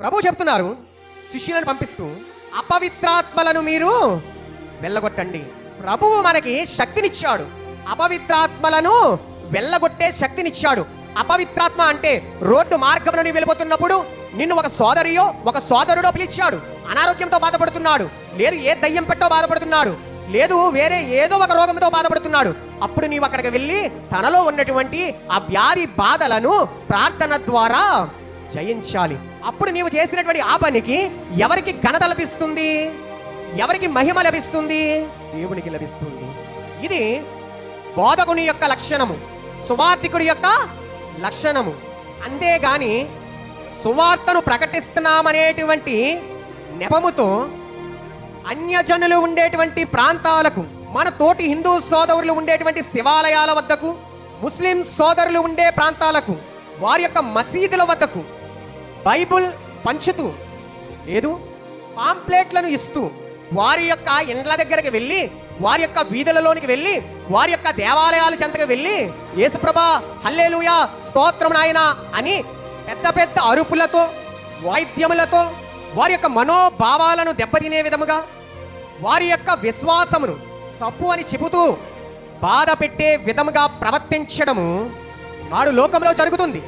ప్రభు చెప్తున్నారు శిష్యులను పంపిస్తూ అపవిత్రాత్మలను మీరు వెళ్ళగొట్టండి. ప్రభువు మనకి శక్తినిచ్చాడు. అపవిత్రాత్మలను వెళ్ళగొట్టే శక్తినిచ్చాడు. అపవిత్రాత్మ అంటే రోడ్డు మార్గంలో నీవు వెళ్ళిపోతున్నప్పుడు నిన్ను ఒక సోదరియో ఒక సోదరుడో పిలిచాడు. అనారోగ్యంతో బాధపడుతున్నాడు. లేదు ఏ దయ్యం పెట్టో బాధపడుతున్నాడు. లేదు వేరే ఏదో ఒక రోగంతో బాధపడుతున్నాడు. అప్పుడు నీవు అక్కడికి వెళ్ళి తనలో ఉన్నటువంటి ఆ వ్యాధి బాధలను ప్రార్థన ద్వారా జయించాలి. అప్పుడు నీవు చేసినటువంటి ఆ పనికి ఎవరికి ఘనత లభిస్తుంది? ఎవరికి మహిమ లభిస్తుంది? దేవునికి లభిస్తుంది. ఇది బోధకుని యొక్క లక్షణము సువార్థికుడి యొక్క లక్షణము. అంతేగాని సువార్తను ప్రకటిస్తున్నామనేటువంటి నెపముతో అన్యజనులు ఉండేటువంటి ప్రాంతాలకు మన తోటి హిందూ సోదరులు ఉండేటువంటి శివాలయాల వద్దకు ముస్లిం సోదరులు ఉండే ప్రాంతాలకు వారి యొక్క మసీదుల వద్దకు బైబుల్ పంచుతూ లేదు పాంప్లెట్లను ఇస్తూ వారి యొక్క ఇండ్ల దగ్గరికి వెళ్ళి వారి యొక్క వీధులలోనికి వెళ్ళి వారి యొక్క దేవాలయాల చెంతకు వెళ్ళి యేసుప్రభా హల్లేలుయ స్తోత్రం నాయన అని పెద్ద పెద్ద అరుపులతో వాయిద్యములతో వారి యొక్క మనోభావాలను దెబ్బతినే విధముగా వారి యొక్క విశ్వాసమును తప్పు అని చెబుతూ బాధ పెట్టే విధముగా ప్రవర్తించడము నాడు లోకంలో జరుగుతుంది.